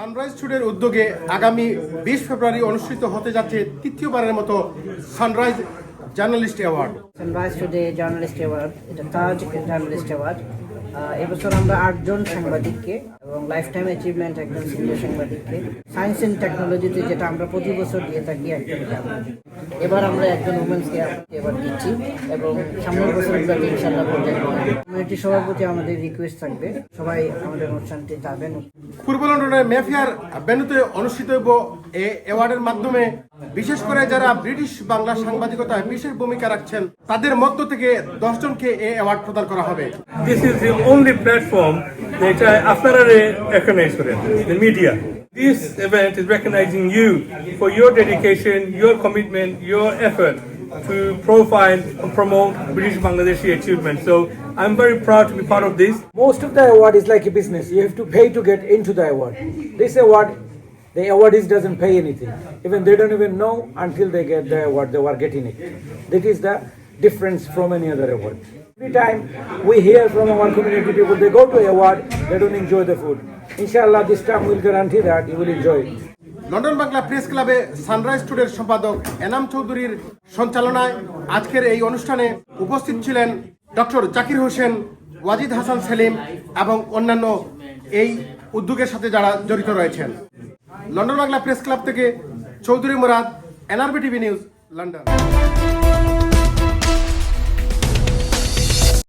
Sunrise ছুটের উদ্যোগে আগামী বিশ ফেব্রুয়ারি অনুষ্ঠিত হতে যাচ্ছে তৃতীয়বারের মতো Sunrise journalist award. Sunrise Today journalist award, এটা তাজ জার্নালিস্ট অ্যাওয়ার্ড। এবছর আমরা আটজন সাংবাদিককে এবং লাইফ টাইম অ্যাচিভমেন্ট একজন সিনিয়র সাংবাদিককে সায়েন্স অ্যান্ড টেকনোলজিতে যেটা আমরা প্রতি বছর দিয়ে থাকি একজন এবার আমরা একজন উমেন্সকে এবার দিচ্ছি এবং সামনের বছরগুলোতে ইনশাল্লাহ পর্যায়ে কমিউনিটি সভাপতি আমাদের রিকোয়েস্ট থাকবে। সবাই আমাদের অনুষ্ঠানটি যাবেন। পূর্ব লন্ডনের মেফিয়ার বেনুতে অনুষ্ঠিত হইব এ অ্যাওয়ার্ডের মাধ্যমে। বিশেষ করে যারা ব্রিটিশ বাংলা সাংবাদিকতায় বিশেষ ভূমিকা রাখছেন তাদের মধ্য থেকে দশজনকে এ অ্যাওয়ার্ড প্রদান করা হবে। This is the only platform that Aftarare recognized the media. This event is recognizing you for your dedication, your commitment, your effort to profile and promote British Bangladeshi achievement. So I'm very proud to be part of this. Most of the award is like a business. You have to pay to get into the award. This award, the awardees doesn't pay anything. Even they don't even know until they get the award, they were getting it. That is the difference from any other award. Every time we hear from our community people, they go to award, they don't enjoy the food. Inshallah, this time we'll guarantee that you will enjoy it. London Bangla press ক্লাবে Sunrise টুডের সম্পাদক এনাম চৌধুরীর সঞ্চালনায় আজকের এই অনুষ্ঠানে উপস্থিত ছিলেন ডক্টর জাকির হোসেন ওয়াজিদ হাসান সেলিম এবং অন্যান্য এই উদ্যোগের সাথে যারা জড়িত রয়েছেন লন্ডন বাংলা প্রেস ক্লাব থেকে Chowdhury Murad NRB TV news London